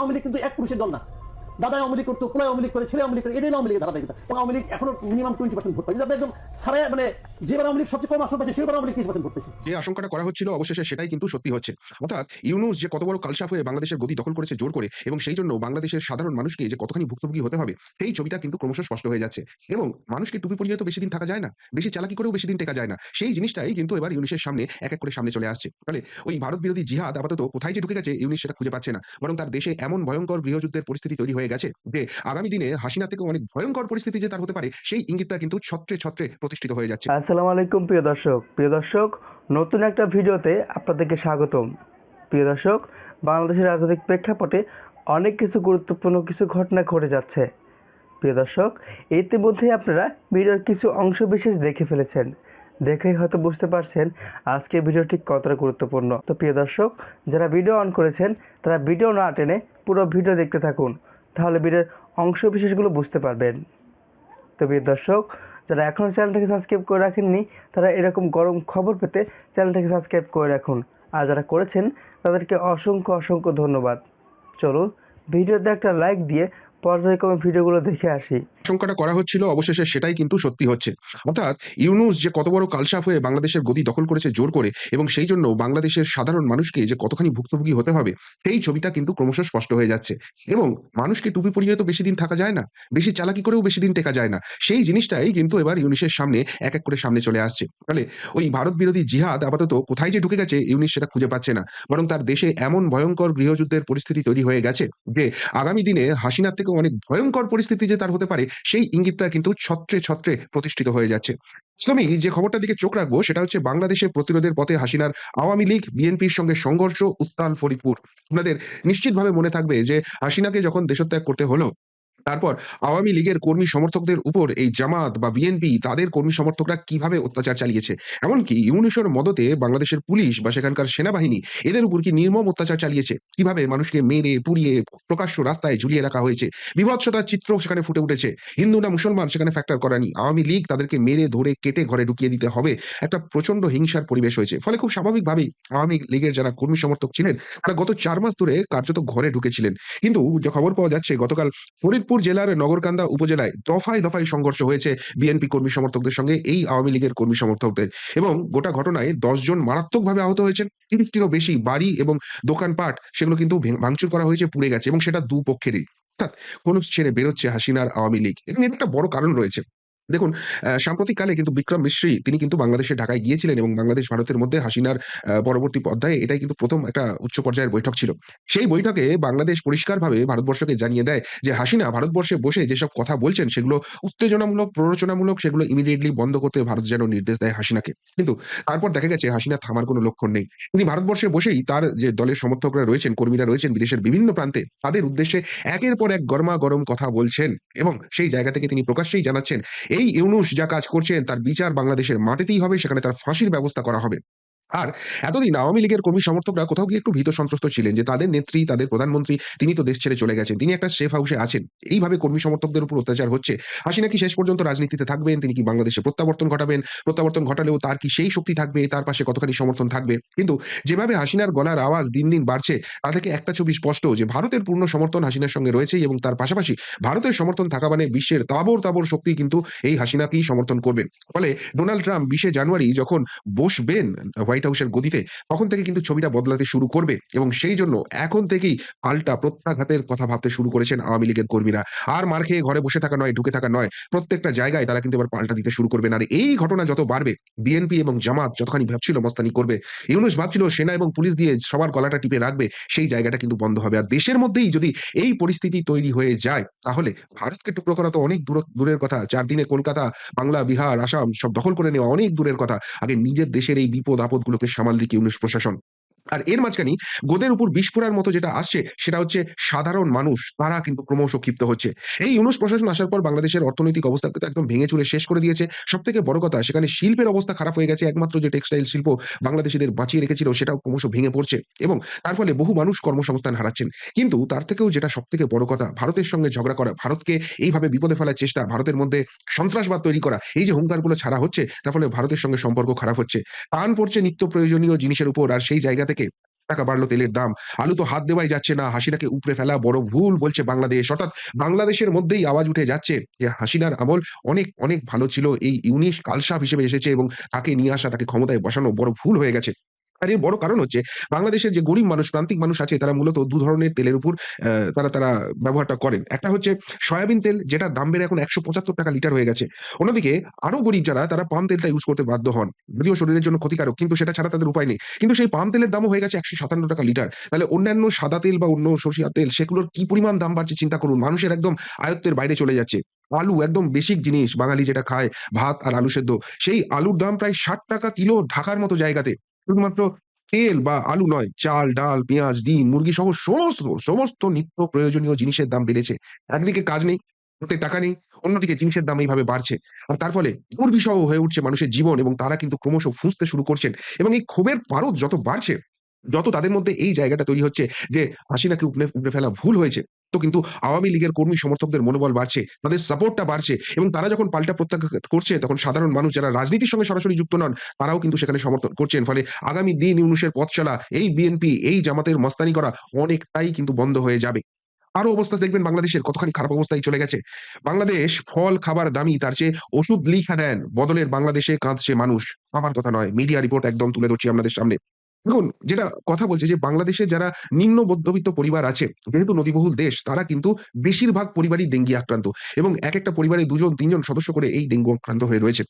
আওয়ামী লীগ কিন্তু এক পুরুষের দল না। দাদা আওয়ামী করতো পোলা আওয়ামী করে, ছেলে আওয়ামী করে এটাই আওয়ামী লীগের ধারাবাহিকতা এবং আওয়ামী এখনও মিনিমাম টোয়েন্টি পার্সেন্ট ভোট পায়। একদম সারা মানে যেবার আওয়ামী সবচেয়ে কম আসন পাচ্ছে সেবার আওয়ামী লীগ পার্সেন্ট ভোট পেয়েছে। যে আশঙ্কাটা করা হচ্ছিল, অবশেষে সেটাই কিন্তু সত্যি হচ্ছে। অর্থাৎ ইউনুস যে কত বড় কালসাফ হয়ে বাংলাদেশের গদি দখল করেছে জোর করে, এবং সেই জন্য বাংলাদেশের সাধারণ মানুষকে যে কতখানি ভুক্তভোগী হতে হবে, সেই ছবিটা কিন্তু ক্রমশ স্পষ্ট হয়ে যাচ্ছে। এবং মানুষকে টুপি পরিয়ে তো বেশি দিন থাকা যায় না, বেশি চালাকি করেও বেশি দিন টেকা যায় না। সেই জিনিসটাই কিন্তু এবার ইউনিসের সামনে এক এক করে সামনে চলে আসছে। তাহলে ওই ভারত বিরোধী জিহাদ আপাতত কোথায় যে ঢুকে গেছে, ইউনিস সেটা খুঁজে পাচ্ছে না। বরং তার দেশে এমন ভয়ঙ্কর গৃহযুদ্ধের পরিস্থিতি তৈরি হয়ে গেছে যে আগামী দিনে হাসিনা থেকে অনেক ভয়ঙ্কর পরিস্থিতি যে তার হতে পারে, সেই ইঙ্গিতটা কিন্তু ছত্রে ছত্রে প্রতিষ্ঠিত হয়ে যাচ্ছে। আসসালামু আলাইকুম প্রিয় দর্শক। প্রিয় দর্শক, নতুন একটা ভিডিওতে আপনাদেরকে স্বাগতম। প্রিয় দর্শক, বাংলাদেশের রাজনৈতিক প্রেক্ষাপটে অনেক কিছু গুরুত্বপূর্ণ কিছু ঘটনা ঘটে যাচ্ছে। প্রিয় দর্শক, ইতিমধ্যে আপনারা ভিডিওর কিছু অংশ বিশেষ দেখে ফেলেছেন। দেখেই হয়তো বুঝতে পারছেন আজকে ভিডিওটি কতটা গুরুত্বপূর্ণ। তো প্রিয় দর্শক, যারা ভিডিও অন করেছেন, তারা ভিডিও না টেনে পুরো ভিডিও দেখতে থাকুন। তাহলে ভিডিওর অংশ বিশেষগুলো বুঝতে পারবেন। তো প্রিয় দর্শক, যারা এখনও চ্যানেলটাকে সাবস্ক্রাইব করে রাখেননি, তারা এরকম গরম খবর পেতে চ্যানেলটাকে সাবস্ক্রাইব করে রাখুন। আর যারা করেছেন, তাদেরকে অসংখ্য অসংখ্য ধন্যবাদ। চলুন, ভিডিওতে একটা লাইক দিয়ে পর্যায়ক্রমে ভিডিওগুলো দেখে আসি। আশঙ্কাটা করা হচ্ছিল, অবশেষে সেটাই কিন্তু সত্যি হচ্ছে। অর্থাৎ ইউনুস যে কত বড় কালসাফ হয়ে বাংলাদেশের গদি দখল করেছে জোর করে এবং সেই জন্য বাংলাদেশের সাধারণ মানুষকে যে কতখানি ভুক্তভোগী হতে হবে, সেই ছবিটা কিন্তু ক্রমশ স্পষ্ট হয়ে যাচ্ছে। এবং মানুষকে টুপি পরিয়ে তো বেশি দিন থাকা যায় না, বেশি চালাকি করেও বেশি দিন টেকা যায় না। সেই জিনিসটাই কিন্তু এবার ইউনিসের সামনে এক এক করে সামনে চলে আসছে। তাহলে ওই ভারত বিরোধী জিহাদ আপাতত কোথায় যে ঢুকে গেছে, ইউনিস সেটা খুঁজে পাচ্ছে না। বরং তার দেশে এমন ভয়ঙ্কর গৃহযুদ্ধের পরিস্থিতি তৈরি হয়ে গেছে যে, আগামী দিনে হাসিনার থেকে অনেক ভয়ঙ্কর পরিস্থিতি যে তার হতে পারে সেই ইঙ্গিতটা কিন্তু ছত্রে ছত্রে প্রতিষ্ঠিত হয়ে যাচ্ছে। তুমি যে খবরটার দিকে চোখ রাখব, সেটা হচ্ছে বাংলাদেশে প্রতিরোধের পথে হাসিনার আওয়ামী লীগ, বিএনপির সঙ্গে সংঘর্ষ, উত্তাল ফরিদপুর। আপনাদের নিশ্চিতভাবে মনে থাকবে যে হাসিনাকে যখন দেশত্যাগ করতে হলো তারপর আওয়ামী লীগের কর্মী সমর্থকদের উপর এই জামাত বা বিএনপি, তাদের কর্মী সমর্থকরা কীভাবে অত্যাচার চালিয়েছে? এমনকি ইউনিশোর মদতে বাংলাদেশের পুলিশ বা সেখানকার সেনাবাহিনী, এদের উপর কি নির্মম অত্যাচার চালিয়েছে? কীভাবে মানুষকে মেরে, পুড়িয়ে, প্রকাশ্য রাস্তায় ঝুলিয়ে রাখা হয়েছে? বিভৎসতার চিত্র সেখানে ফুটে উঠেছে। হিন্দু না মুসলমান সেখানে ফ্যাক্টর করানি আওয়ামী লীগ তাদেরকে মেরে, ধরে, কেটে ঘরে ঢুকিয়ে দিতে হবে। একটা প্রচণ্ড হিংসার পরিবেশ হয়েছে। ফলে খুব স্বাভাবিকভাবেই আওয়ামী লীগের যারা কর্মী সমর্থক ছিলেন, তারা গত চার মাস ধরে কার্যত ঘরে ঢুকেছিলেন। কিন্তু যে খবর পাওয়া যাচ্ছে, গতকাল ফরিদপুর জেলার নগরকান্দা উপজেলায় দফায় দফায় সংঘর্ষ হয়েছে বিএনপি কর্মী সমর্থকদের সঙ্গে এই আওয়ামী লীগের কর্মী সমর্থকদের এবং গোটা ঘটনায় দশজন মারাত্মকভাবে আহত হয়েছেন, তিরিশটিরও বেশি বাড়ি এবং দোকানপাট সেগুলো কিন্তু ভেঙ- ভাঙচুর করা হয়েছে, পুড়ে গেছে এবং সেটা দুপক্ষেরই। অর্থাৎ কোনো ছেড়ে বেরোচ্ছে হাসিনার আওয়ামী লীগ। এবং এর একটা বড় কারণ রয়েছে। দেখুন সাম্প্রতিককালে কিন্তু বিক্রম মিশ্রী, তিনি কিন্তু বাংলাদেশে ঢাকায় গিয়েছিলেন এবং বাংলাদেশ ভারতের মধ্যে হাসিনার পরবর্তী পর্যায়ে এটাই কিন্তু প্রথম একটা উচ্চ পর্যায়ের বৈঠক ছিল। সেই বৈঠকে বাংলাদেশ পরিষ্কারভাবে ভারতবর্ষকে জানিয়ে দেয় যে, হাসিনা ভারতবর্ষে বসে যেসব কথা বলছেন, সেগুলো উত্তেজনামূলক, প্ররোচনামূলক, সেগুলো ইমিডিয়েটলি বন্ধ করতে ভারত যেন নির্দেশ দেয় হাসিনাকে। কিন্তু তারপর দেখা গেছে, হাসিনা থামার কোনো লক্ষণ নেই। তিনি ভারতবর্ষে বসেই তার যে দলের সমর্থকরা রয়েছেন, কর্মীরা রয়েছেন বিদেশের বিভিন্ন প্রান্তে, তাদের উদ্দেশ্যে একের পর এক গরমা গরম কথা বলছেন এবং সেই জায়গা থেকে তিনি প্রকাশ্যেই জানাচ্ছেন এই ইউনুস যা কাজ করছেন, তার বিচার বাংলাদেশের মাটিতেই হবে, সেখানে তার ফাঁসির ব্যবস্থা করা হবে। আর এতদিন আওয়ামী লীগের কর্মী সমর্থকরা কোথাও গিয়ে একটু ভীত সন্ত্রস্ত ছিলেন যে তাদের নেত্রী, তাদের প্রধানমন্ত্রী, তিনি তো দেশ ছেড়ে চলে গেছেন, তিনি একটা সেফ হাউসে আছেন। এইভাবে কর্মী সমর্থকদের উপর অত্যাচার হচ্ছে। হাসিনা কি শেষ পর্যন্ত রাজনীতিতে থাকবেন, তিনি কি বাংলাদেশে প্রত্যাবর্তন ঘটাবেন? প্রত্যাবর্তন ঘটালেও তার কি সেই শক্তি থাকবে? তার পাশে কতখানি সমর্থন থাকবে? কিন্তু যেভাবে হাসিনার গলার আওয়াজ দিন দিন বাড়ছে, তা থেকে একটা ছবি স্পষ্ট যে ভারতের পূর্ণ সমর্থন হাসিনার সঙ্গে রয়েছে এবং তার পাশাপাশি ভারতের সমর্থন থাকা মানে বিশ্বের তাবর তাবর শক্তি কিন্তু এই হাসিনাকেই সমর্থন করবে। ফলে ডোনাল্ড ট্রাম্প বিশে জানুয়ারি যখন বসবেন, হোয়াইট হাউসের গদিতে, তখন থেকে কিন্তু ছবিটা বদলাতে শুরু করবে এবং সেই জন্য এখন থেকেই পাল্টা প্রত্যাঘাতের কথা ভাবতে শুরু করেছেন আওয়ামী লীগের কর্মীরা। আর মার খেয়ে ঘরে বসে থাকা নয়, ঢুকে থাকা নয়, প্রত্যেকটা জায়গায় তারা কিন্তু এবার পাল্টা দিতে শুরু করবেন। আর এই ঘটনা যত বাড়বে, বিএনপি এবং জামাত যতখানি ভাবছিল মস্তানি করবে, ইউনুস ভাবছিল সেনা এবং পুলিশ দিয়ে সবার গলাটা টিপে রাখবে, সেই জায়গাটা কিন্তু বন্ধ হবে। আর দেশের মধ্যেই যদি এই পরিস্থিতি তৈরি হয়ে যায়, তাহলে ভারতকে টুকরো করা তো অনেক দূর, দূরের কথা। চার দিনে কলকাতা, বাংলা, বিহার, আসাম সব দখল করে নেওয়া অনেক দূরের কথা। আগে নিজের দেশের এই বিপদ আপদগুলোকে সামাল দিকে ইউনুস প্রশাসন। আর এর মাঝখানে গোদের উপর বিস্ফোরার মতো যেটা আসছে, সেটা হচ্ছে সাধারণ মানুষ, তারা কিন্তু ক্রমশ ক্ষিপ্ত হচ্ছে। এই ইউনুস প্রশাসন আসার পর বাংলাদেশের অর্থনৈতিক অবস্থা তো একদম ভেঙে চুরে শেষ করে দিয়েছে। সব থেকে বড় কথা, সেখানে শিল্পের অবস্থা খারাপ হয়ে গেছে। একমাত্র যে টেক্সটাইল শিল্প বাংলাদেশিদের বাঁচিয়ে রেখেছিল, সেটাও ক্রমশ ভেঙে পড়ছে এবং তার ফলে বহু মানুষ কর্মসংস্থান হারাচ্ছেন। কিন্তু তার থেকেও যেটা সব থেকে বড় কথা, ভারতের সঙ্গে ঝগড়া করা, ভারতকে এইভাবে বিপদে ফেলার চেষ্টা, ভারতের মধ্যে সন্ত্রাসবাদ তৈরি করা, এই যে হুঙ্কারগুলো ছাড়া হচ্ছে, তার ফলে ভারতের সঙ্গে সম্পর্ক খারাপ হচ্ছে। টান পড়ছে নিত্য প্রয়োজনীয় জিনিসের উপর, আর সেই জায়গা থেকে টাকা বাড়লো তেলের দাম। আলু তো হাত দেওয়াই যাচ্ছে না। হাসিনাকে উপরে ফেলা বড় ভুল বলছে বাংলাদেশ। অর্থাৎ বাংলাদেশের মধ্যেই আওয়াজ উঠে যাচ্ছে যে হাসিনার আমল অনেক অনেক ভালো ছিল। এই ইউনিশ কালসাপ হিসেবে এসেছে এবং তাকে নিয়ে আসা, তাকে ক্ষমতায় বসানো বড় ভুল হয়ে গেছে। আর এর বড় কারণ হচ্ছে বাংলাদেশের যে গরিব মানুষ, প্রান্তিক মানুষ আছে, তারা মূলত দু ধরনের তেলের উপর তারা তারা ব্যবহারটা করেন। একটা হচ্ছে সয়াবিন তেল, যেটা দাম বেড়ে এখন একশো পঁচাত্তর টাকা লিটার হয়ে গেছে। অন্যদিকে আরও গরিব যারা, তারা পাম তেলটা ইউজ করতে বাধ্য হন। যদিও শরীরের জন্য ক্ষতিকারক, কিন্তু সেটা ছাড়া তাদের উপায় নেই। কিন্তু সেই পাম তেলের দামও হয়ে গেছে একশো সাতান্ন টাকা লিটার। তাহলে অন্যান্য সাদা তেল বা অন্য সরিষা তেল, সেগুলোর কি পরিমাণ দাম বাড়ছে চিন্তা করুন। মানুষের একদম আয়ত্তের বাইরে চলে যাচ্ছে। আলু একদম বেসিক জিনিস, বাঙালি যেটা খায় ভাত আর আলু সেদ্ধ। সেই আলুর দাম প্রায় ষাট টাকা কিলো ঢাকার মতো জায়গাতে। শুধুমাত্র তেল বা আলু নয়, চাল, ডাল, পেঁয়াজ, ডিম, মুরগি সহ সমস্ত সমস্ত নিত্য প্রয়োজনীয় জিনিসের দাম বেড়েছে। একদিকে কাজ নেই হাতে টাকা নেই, অন্যদিকে জিনিসের দাম এইভাবে বাড়ছে। আর তার ফলে দুর্বিষহ হয়ে উঠছে মানুষের জীবন এবং তারা কিন্তু ক্রমশ ফুঁসতে শুরু করছেন এবং এই ক্ষোভের পারদ যত বাড়ছে, যত তাদের মধ্যে এই জায়গাটা তৈরি হচ্ছে যে হাসিনাকে উপড়ে উপড়ে ফেলা ভুল হয়েছে। তো কিন্তু আওয়ামী লীগের কর্মী সমর্থকদের মনোবল বাড়ছে, তাদের সাপোর্টটা বাড়ছে এবং তারা যখন পাল্টা প্রত্যাঘাত করছে, তখন সাধারণ মানুষ যারা রাজনীতির সঙ্গে সরাসরি যুক্ত নন, তারাও কিন্তু সেখানে সমর্থন করছেন। ফলে আগামী দিন ইউনুসের পথ চলা এই বিএনপি, এই জামাতের মস্তানি করা অনেকটাই কিন্তু বন্ধ হয়ে যাবে। আরও অবস্থা দেখবেন বাংলাদেশের, কতখানি খারাপ অবস্থায় চলে গেছে। বাংলাদেশ ফল খাবার দামি, তার চেয়ে ওষুধ লিখা দেন, বদলের বাংলাদেশে কাঁদছে মানুষ। আমার কথা নয় মিডিয়া রিপোর্ট একদম তুলে ধরছি আপনাদের সামনে। দেখুন, যেটা কথা বলছে যে বাংলাদেশে যারা নিম্ন মধ্যবিত্ত পরিবার আছে, যেহেতু নদীবহুল দেশ, তারা কিন্তু বেশিরভাগ পরিবারই ডেঙ্গি আক্রান্ত এবং এক একটা পরিবারে দুজন, তিনজন সদস্য করে এই ডেঙ্গু আক্রান্ত হয়ে রয়েছে।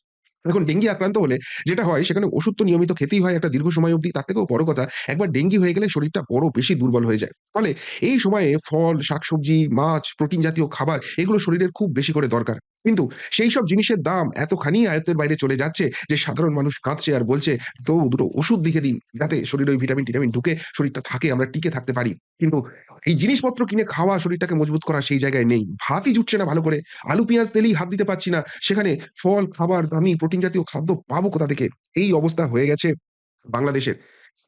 এখন ডেঙ্গি আক্রান্ত হলে যেটা হয়, সেখানে ওষুধ তো নিয়মিত খেতেই হয় একটা দীর্ঘ সময় অবধি, তার থেকেও বড় কথা, একবার ডেঙ্গি হয়ে গেলে শরীরটা বড় বেশি দুর্বল হয়ে যায়। ফলে এই সময়ে ফল, শাকসবজি, মাছ, প্রোটিন জাতীয় খাবার, এগুলো শরীরের খুব বেশি করে দরকার। কিন্তু সেই সব জিনিসের দাম এতখানি আয়ত্তের বাইরে চলে যাচ্ছে যে সাধারণ মানুষ কাঁদছে আর বলছে, তো দুটো ওষুধ লিখে দিন, যাতে শরীরে ওই ভিটামিন টিটামিন ঢুকে, শরীরটা থাকে, আমরা টিকে থাকতে পারি। কিন্তু এই জিনিসপত্র কিনে খাওয়া, শরীরটাকে মজবুত করা সেই জায়গায় নেই। ভাতই জুটছে না ভালো করে। আলু, পেঁয়াজ তেলেই হাত দিতে পারছি না। সেখানে ফল, খাবার, দামি প্রোটিন জাতীয় খাদ্য পাবো কোথা থেকে? এই অবস্থা হয়ে গেছে বাংলাদেশের।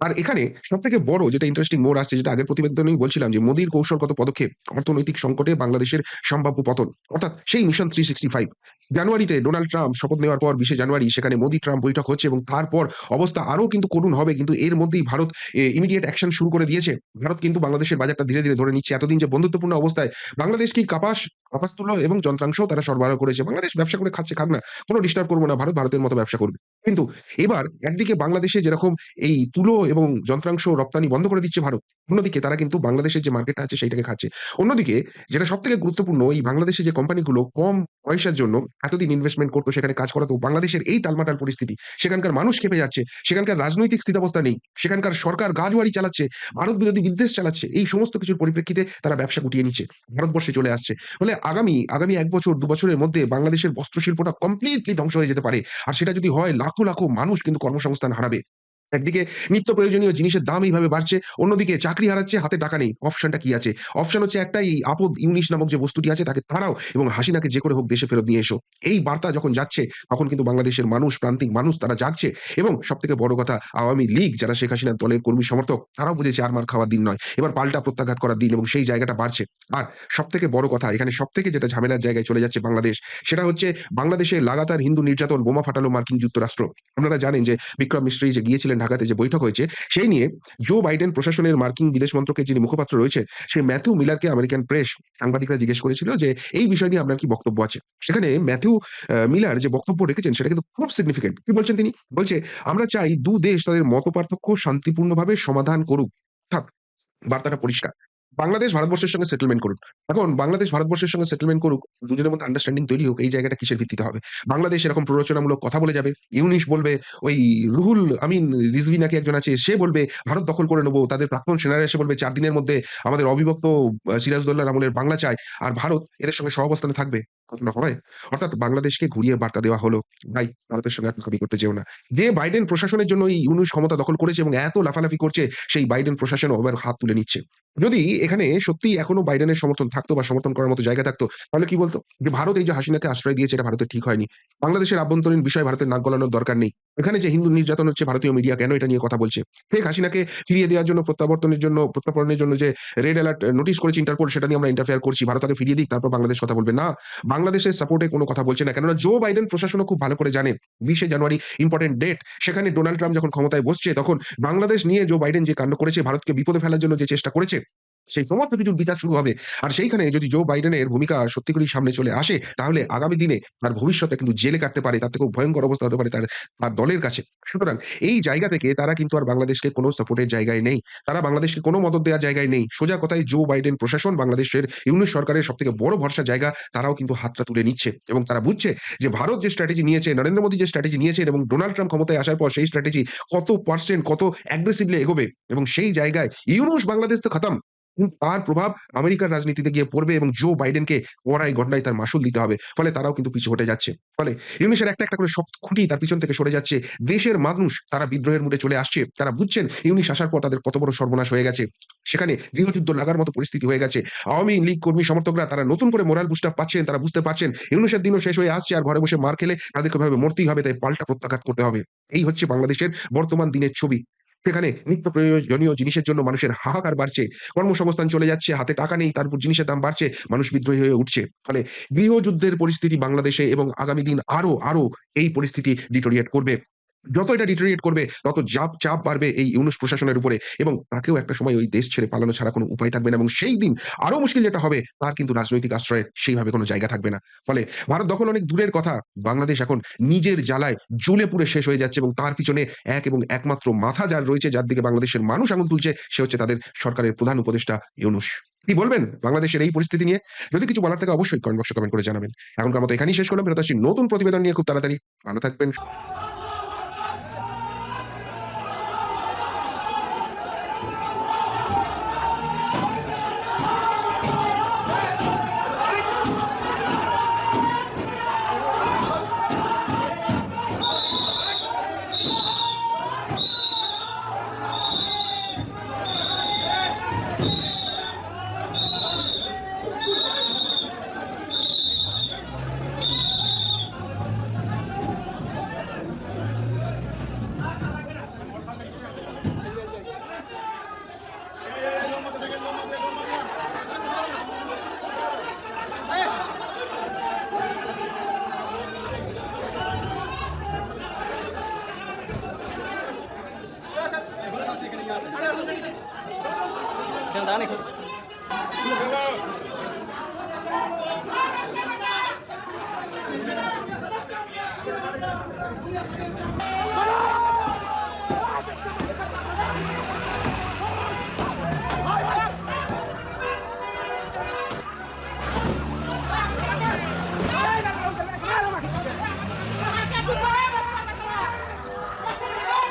আর এখানে সব থেকে বড় যেটা ইন্টারেস্টিং মোড় আসছে, যেটা আগের প্রতিবেদনেই বলছিলাম যে মোদীর কৌশলগত পদক্ষেপ অর্থনৈতিক সংকটে বাংলাদেশের সম্ভাব্য পতন, অর্থাৎ সেই মিশন থ্রি সিক্সটি ফাইভ জানুয়ারিতে ডোনাল্ড ট্রাম্প শপথ নেওয়ার পর বিশে জানুয়ারি সেখানে মোদী ট্রাম্প বৈঠক হচ্ছে এবং তারপর অবস্থা আরও কিন্তু করুণ হবে, কিন্তু এর মধ্যেই ভারত ইমিডিয়েট অ্যাকশন শুরু করে দিয়েছে। ভারত কিন্তু বাংলাদেশের বাজারটা ধীরে ধীরে ধরে নিচ্ছে। এতদিন যে বন্ধুত্বপূর্ণ অবস্থায় বাংলাদেশ কি কাপাস কাপাস তুলো এবং যন্ত্রাংশ তারা সরবরাহ করেছে। বাংলাদেশ ব্যবসা করে খাচ্ছে, খাক না, কোনো ডিস্টার্ব করব না, ভারত ভারতের মতো ব্যবসা করবে। কিন্তু এবার একদিকে বাংলাদেশে যেরকম এই তুলো এবং যন্ত্রাংশ রপ্তানি বন্ধ করে দিচ্ছে ভারত। অন্যদিকে তারা কিন্তু বাংলাদেশের যে মার্কেটটা আছে সেইটাকে খাচ্ছে। অন্যদিকে যেটা সব থেকে গুরুত্বপূর্ণ, এই বাংলাদেশে যে কোম্পানিগুলো কম পয়সার জন্য এতদিন ইনভেস্টমেন্ট করতো, সেখানে কাজ করাতো, বাংলাদেশের এই টালমাটাল পরিস্থিতি, সেখানকার মানুষ খেপে যাচ্ছে, সেখানকার রাজনৈতিক স্থিতাবস্থা নেই, সেখানকার সরকার গাজওয়ারি চালাচ্ছে, ভারত বিরোধী বিদ্বেষ চালাচ্ছে, এই সমস্ত কিছুর পরিপ্রেক্ষিতে তারা ব্যবসা গুটিয়ে নিচ্ছে, ভারতবর্ষে চলে আসছে। ফলে আগামী আগামী এক বছর, দু বছরের মধ্যে বাংলাদেশের বস্ত্র শিল্পটা কমপ্লিটলি ধ্বংস হয়ে যেতে পারে। আর সেটা যদি হয়, লাখো লাখো মানুষ কিন্তু কর্মসংস্থান হারাবে। একদিকে নিত্য প্রয়োজনীয় জিনিসের দাম এইভাবে বাড়ছে, অন্যদিকে চাকরি হারাচ্ছে, হাতে টাকা নেই। অপশনটা কি আছে? অপশন হচ্ছে একটাই, আপদ ইউনিশ নামক যে বস্তুটি আছে, তাকে তারাও এবং হাসিনাকে যে করে হোক দেশে ফেরত নিয়ে এসো। এই বার্তা যখন যাচ্ছে, তখন কিন্তু বাংলাদেশের মানুষ, প্রান্তিক মানুষ তারা জাগছে এবং সব থেকে বড় কথা, আওয়ামী লীগ যারা শেখ হাসিনার দলের কর্মী সমর্থক, তারাও বুঝেছে আর মার খাওয়ার দিন নয়। এবার পাল্টা প্রত্যাঘাত করার দিন এবং সেই জায়গাটা বাড়ছে। আর সব থেকে বড় কথা, এখানে সব থেকে যেটা ঝামেলার জায়গায় চলে যাচ্ছে বাংলাদেশ, সেটা হচ্ছে বাংলাদেশে লাগাতার হিন্দু নির্যাতন, বোমা ফাটালো মার্কিন যুক্তরাষ্ট্র। আপনারা জানেন যে বিক্রম মিশ্রী যে গিয়েছিলেন ঢাকাতে যে বৈঠক হয়েছে, সেই নিয়ে জো বাইডেন প্রশাসনের মার্কিন বিদেশ মন্ত্রকের যিনি মুখপাত্র রয়েছে সেই ম্যাথিউ মিলারকে আমেরিকান প্রেস সাংবাদিকরা জিজ্ঞেস করেছিল যে এই বিষয় নিয়ে আপনার কি বক্তব্য আছে? সেখানে ম্যাথিউ মিলার যে বক্তব্য রেখেছেন, সেটা কিন্তু খুব সিগনিফিকেন্ট কি বলছেন তিনি? বলছে, আমরা চাই দু দেশ তাদের মত পার্থক্য শান্তিপূর্ণভাবে সমাধান করুক। থাক, বার্তাটা পরিষ্কার। বাংলাদেশ ভারতবর্ষের সঙ্গে সেটেলমেন্ট করুক। এখন বাংলাদেশ ভারতবর্ষের সঙ্গে সেটেলমেন্ট করুক, দুজনের মধ্যে আন্ডারস্ট্যান্ডিং তৈরি হোক, এই জায়গাটা কিসের ভিত্তিতে হবে? বাংলাদেশ এরকম প্ররোচনামূলক কথা বলে যাবে, ইউনিশ বলবে, ওই রুহুল আমিন রিজভি নাকি একজন আছে, সে বলবে, ভারত দখল করে নেব। তাদের প্রাক্তন সেনারা এসে বলবে, চার দিনের মধ্যে আমাদের অবিভক্ত সিরাজদোল্লার আমলের বাংলা চায় আর ভারত এদের সঙ্গে সহাবস্থানে থাকবে। ঘটনা হয়? অর্থাৎ বাংলাদেশকে ঘুরিয়ে বার্তা দেওয়া হলো, ভাই, ভারতের সঙ্গে এত করতে যেও না। যে বাইডেন প্রশাসনের জন্য এই ইউনুস ক্ষমতা দখল করেছে এবং এত লাফালাফি করছে, সেই বাইডেন প্রশাসন এবার হাত তুলে নিচ্ছে। যদি এখানে সত্যি এখনও বাইডেনের সমর্থন থাকতো বা সমর্থন করার মতো জায়গা থাকতো, তাহলে কি বলতো? যে ভারত এই যে হাসিনাকে আশ্রয় দিয়েছে, এটা ভারতের ঠিক হয়নি। বাংলাদেশের আভ্যন্তরীণ বিষয় ভারতের নাক গলানোর দরকার নেই। এখানে যে হিন্দু নির্যাতন হচ্ছে ভারতীয় মিডিয়া কেন এটা নিয়ে কথা বলছে? শেখ হাসিনাকে ফিরিয়ে দেওয়ার জন্য, প্রত্যাবর্তনের জন্য প্রত্যাবর্তনের জন্য যে রেড অ্যালার্ট নোটিশ করেছে ইন্টারপোল সেটা নিয়ে আমরা ইন্টারফেয়ার করছি। ভারত তাকে ফিরিয়ে দিক, তারপর বাংলাদেশ কথা বলবে। না, বাংলাদেশের সাপোর্টে কোনো কথা বলছে না। কেননা জো বাইডেন প্রশাসনও খুব ভালো করে জানে, বিশে জানুয়ারি ইম্পর্টেন্ট ডেট সেখানে ডোনাল্ড ট্রাম্প যখন ক্ষমতায় বসছে, তখন বাংলাদেশ নিয়ে জো বাইডেন যে কাণ্ড করেছে, ভারতকে বিপদে ফেলার জন্য যে চেষ্টা করেছে সেই সমস্ত কিছুর বিচার শুরু হবে। আর সেইখানে যদি জো বাইডেনের ভূমিকা সত্যি করেই সামনে চলে আসে, তাহলে আগামী দিনে তার ভবিষ্যতে কিন্তু জেলে কাটতে পারে থেকে খুব ভয়ঙ্কর অবস্থা হতে পারে তার তার দলের কাছে। সুতরাং এই জায়গা থেকে তারা কিন্তু আর বাংলাদেশকে কোনো সাপোর্টের জায়গায় নেই। তারা বাংলাদেশকে কোনো মদত দেওয়ার জায়গায় নেই। সোজা কথায় জো বাইডেন প্রশাসন বাংলাদেশের ইউনিট সরকারের সব থেকে বড় ভরসা জায়গা, তারাও কিন্তু হাতটা তুলে নিচ্ছে। এবং তারা বুঝছে যে ভারত যে স্ট্র্যাটেজি নিয়েছে, নরেন্দ্র মোদী যে স্ট্র্যাটেজি নিয়েছেন এবং ডোনাল্ড ট্রাম্প ক্ষমতায় আসার পর সেই স্ট্র্যাটেজি কত পার্সেন্ট কত অ্যাগ্রেসিভলি এগোবে। এবং সেই জায়গায় ইউনুস বাংলাদেশ তো খতম। তার প্রভাব আমেরিকার রাজনীতিতে গিয়ে পড়বে এবং জো বাইডেনকে পড়াই গন্ডায় তার মাসুল দিতে হবে। ফলে তারাও কিন্তু পিছু হটে যাচ্ছে। ফলে ইউনিসের একটা একটা করে শক্ত খুঁটি তার পিছন থেকে সরে যাচ্ছে। দেশের মানুষ তারা বিদ্রোহের মুডে চলে আসছে। তারা বুঝছেন ইউনিস আসার পর তাদের কত বড় সর্বনাশ হয়ে গেছে। সেখানে গৃহযুদ্ধ লাগার মতো পরিস্থিতি হয়ে গেছে। আওয়ামী লীগ কর্মী সমর্থকরা তারা নতুন করে মোরাল বুস্টার পাচ্ছেন, তারা বুঝতে পারছেন ইউনিসের দিনও শেষ হয়ে আসছে আর ঘরে বসে মার খেলে তাদেরকে ভাবে মরতেই হবে, তাই পাল্টা প্রত্যাঘাত করতে হবে। এই হচ্ছে বাংলাদেশের বর্তমান দিনের ছবি। সেখানে নিত্য প্রয়োজনীয় জিনিসের জন্য মানুষের হাহাকার বাড়ছে। কর্মসংস্থান চলে যাচ্ছে, হাতে টাকা নেই তারপর জিনিসের দাম বাড়ছে, মানুষ বিদ্রোহী হয়ে উঠছে। ফলে গৃহযুদ্ধের পরিস্থিতি বাংলাদেশে এবং আগামী দিন আরও আরও এই পরিস্থিতি ডিটোরিয়েট করবে। যত এটা ডিটোরিয়েট করবে, তত চাপ চাপ বাড়বে এই ইউনুস প্রশাসনের উপরে এবং তাকেও একটা সময় ওই দেশ ছেড়ে পালানো ছাড়া কোনো উপায় থাকবে না এবং সেই দিন আরও মুশকিল যেটা হবে, তার কিন্তু রাজনৈতিক আশ্রয়ের সেইভাবে কোনো জায়গা থাকবে না। ফলে ভারত দখল অনেক দূরের কথা, বাংলাদেশ এখন নিজের জ্বালায় জ্বলে পুড়ে শেষ হয়ে যাচ্ছে এবং তার পিছনে এক এবং একমাত্র মাথা যার রয়েছে, যার দিকে বাংলাদেশের মানুষ আঙুল তুলছে, সে হচ্ছে তাদের সরকারের প্রধান উপদেষ্টা ইউনুস। কি বলবেন বাংলাদেশের এই পরিস্থিতি নিয়ে? যদি কিছু বলার থাকে অবশ্যই কমেন্ট বক্সে কমেন্ট করে জানাবেন। এখনকার মতো এখানেই শেষ করলাম। ফেরত আসছি নতুন প্রতিবেদন নিয়ে খুব তাড়াতাড়ি। ভালো থাকবেন।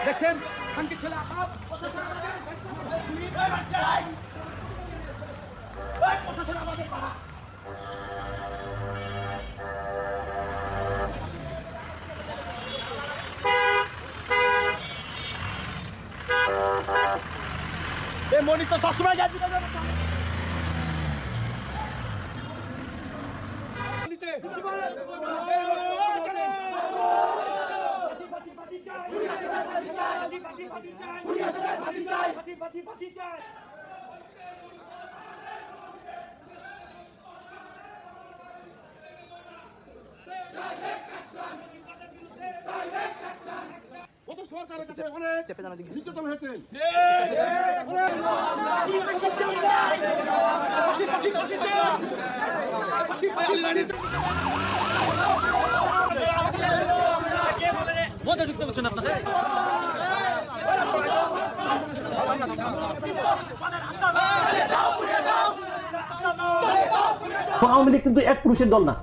দেখছেন? খানকি ছেলে আসাদ এই মনির তো সবসময় গাছ দিতে যাবে কত সরকারের কাছে অনেক নির্যাতন হয়েছে মধ্যে ঢুকতে পারছেন আপনাদের আওয়ামী লীগ কিন্তু এক পুরুষের দল না।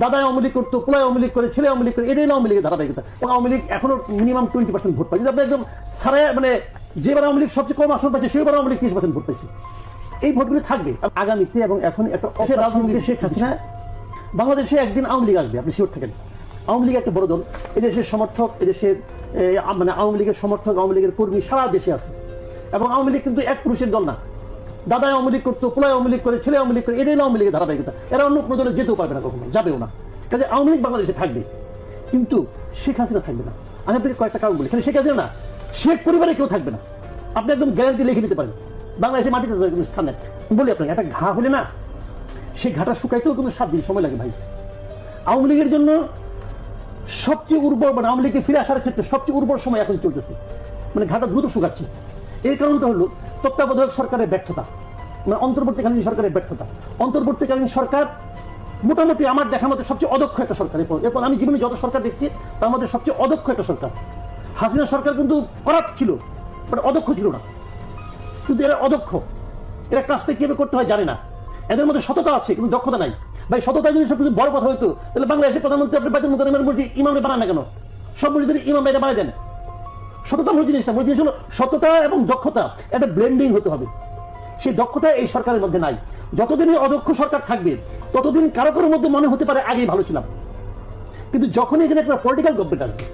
দাদা আওয়ামী লীগ করতো পোলায় আওয়ামী লীগ করে ছেলে আওয়ামী লীগ করে এটাই আওয়ামী লীগের ধারাবাহিকতা। এবং আওয়ামী লীগ এখনও মিনিমাম টোয়েন্টি পার্সেন্ট ভোট পায়। যদি আপনি একদম সারা মানে যেবার আওয়ামী লীগ সবচেয়ে কম আসন পাচ্ছে সেবার আওয়ামী লীগ তিরিশ পার্সেন্ট ভোট পাইছে। এই ভোটগুলি থাকবে। আগামীতে এবং এখন একটা দেশের রাজনীতিতে শেখ হাসিনা বাংলাদেশে একদিন আওয়ামী লীগ আসবে আপনি শিওর থাকেন। আওয়ামী লীগ একটা বড় দল। এদেশের সমর্থক এদেশের মানে আওয়ামী লীগের সমর্থক আওয়ামী লীগের কর্মী সারা দেশে আছে। এবং আওয়ামী লীগ কিন্তু এক পুরুষের দল না। দাদা আওয়ামী লীগ করতো পোলায় লীগ করে, ছেলে লীগ করে এটাই আওয়ামী লীগের ধারাবাহিকতা। এরা অন্য কোনো দলে যেতেও পারবে না কখনো, যাবেও না। কাজে আওয়ামী লীগ বাংলাদেশে থাকবে। কিন্তু শেখ হাসিনা থাকবে না। আমি আপনাকে কয়েকটা কারণ বলি। শেখ হাসিনা না, শেখ পরিবারে কেউ থাকবে না। আপনি একদম গ্যারান্টি লিখে দিতে পারেন। বাংলাদেশে মাটিতে স্থানে বলি আপনাকে, একটা ঘা হলে না সেই ঘাটা শুকাইতেও কিন্তু সাত দিন সময় লাগে ভাই। আওয়ামী লীগের জন্য সবচেয়ে উর্বর মানে আওয়ামী লীগে ফিরে আসার ক্ষেত্রে সবচেয়ে উর্বর সময় এখন চলতেছে। মানে ঘাটা দ্রুত শুকাচ্ছে। এই কারণটা হলো তত্ত্বাবধায়ক সরকারের ব্যর্থতা মানে অন্তর্বর্তীকালীন সরকারের ব্যর্থতা। অন্তর্বর্তীকালীন সরকার মোটামুটি আমার দেখা মতো সবচেয়ে অদক্ষ একটা সরকার। এরপর আমি জীবনে যত সরকার দেখছি, তার মধ্যে সবচেয়ে অদক্ষ একটা সরকার। হাসিনা সরকার কিন্তু করাপ ছিল, বাট অদক্ষ ছিল না। কিন্তু এরা অদক্ষ। এরা কাজটা কীভাবে করতে হয় জানে না। এদের মধ্যে সততা আছে, কিন্তু দক্ষতা নাই। ভাই, সততা যদি সব কিছু বড় কথা হইতো, তাহলে বাংলাদেশের প্রধানমন্ত্রী আপনি বাইতুল মুকাররমের মসজিদ ইমামে বানান না কেন? সব মসজিদের ইমাম বাইরে বানায় দেন। সততা মূল জিনিসটা, মূল জিনিস হলো সততা এবং দক্ষতা। একটা ব্লেন্ডিং হতে হবে। সেই দক্ষতা এই সরকারের মধ্যে নাই। যতদিন অদক্ষ সরকার থাকবে, ততদিন কারও কারোর মধ্যে মনে হতে পারে আগেই ভালো ছিলাম। কিন্তু যখনই এখানে একটা পলিটিক্যাল গভর্নমেন্ট আসবে,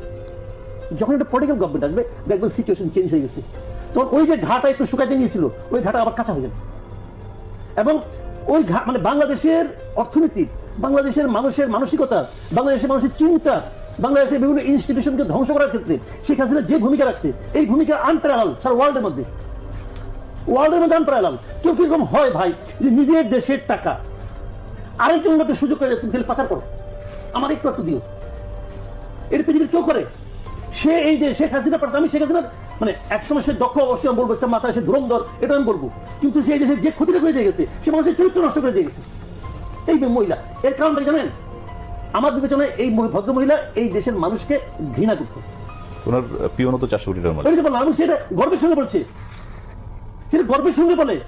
যখন একটা পলিটিক্যাল গভর্নমেন্ট আসবে, দেখবেন সিচুয়েশন চেঞ্জ হয়ে গেছে। তখন ওই যে ঘাটা একটু শুকাইতে নিয়েছিল, ওই ঘাটা আবার কাঁচা হয়ে যাবে। এবং ওই মানে বাংলাদেশের অর্থনীতি, বাংলাদেশের মানুষের মানসিকতা, বাংলাদেশের মানুষের চিন্তা বাংলাদেশের বিভিন্ন ইনস্টিটিউশনকে ধ্বংস করার ক্ষেত্রে শেখ হাসিনা যে ভূমিকা রাখছে, এই ভূমিকা আনপ্যারাল সারা ওয়ার্ল্ডের মধ্যে। ওয়ার্ল্ডের মধ্যে আনপ্যারাল কেউ কীরকম হয় ভাই, যে নিজের দেশের টাকা আরেকজন লোকের সুযোগ করে তুমি পাচার করো? আমার একটু একটু দিও। এর পৃথিবীর কেউ করে? সে এই যে শেখ হাসিনা পারছে আমি শেখ হাসিনা মানে একসময় সে দক্ষ অবশ্যই, আমি বলব, সে মাথায় সে ধুরন্ধর, এটা আমি বলব। কিন্তু সে এই দেশে যে ক্ষতিটা করে দিয়ে গেছে, সে মানুষের চরিত্র নষ্ট করে দিয়ে গেছে। এই মহিলা, এর কারণটা জানেন? আমার বিবেচনায় এই মহি- ভদ্র মহিলা এই দেশের মানুষকে ঘৃণা করতো ওনার পিওনো তো চারশো কোটি আমি সেটা গর্বের সঙ্গে বলছি। সেটা গর্বের সঙ্গে বলে।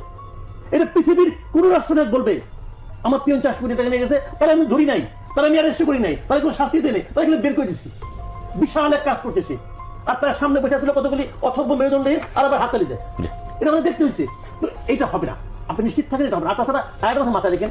এটা পৃথিবীর কোন রাষ্ট্রনায়ক বলবে আমার কোটি টাকা নিয়ে গেছে তারা আমি ধরি নাই তারা আমি অ্যারেস্ট করি নাই তারা কোনো শাস্তি দেয় নাই তারা এগুলো বের করে দিচ্ছি বিশাল এক কাজ করতেছে আর তার সামনে বসে ছিল কতগুলি অথব্য মেরুদণ্ডে আর আবার হাততালি দেয়। এটা আমাদের দেখতে হয়েছে তো এটা হবে না। আপনি নিশ্চিত থাকেন এটা হবে না। তাছাড়া কথা মাথায় রেখেন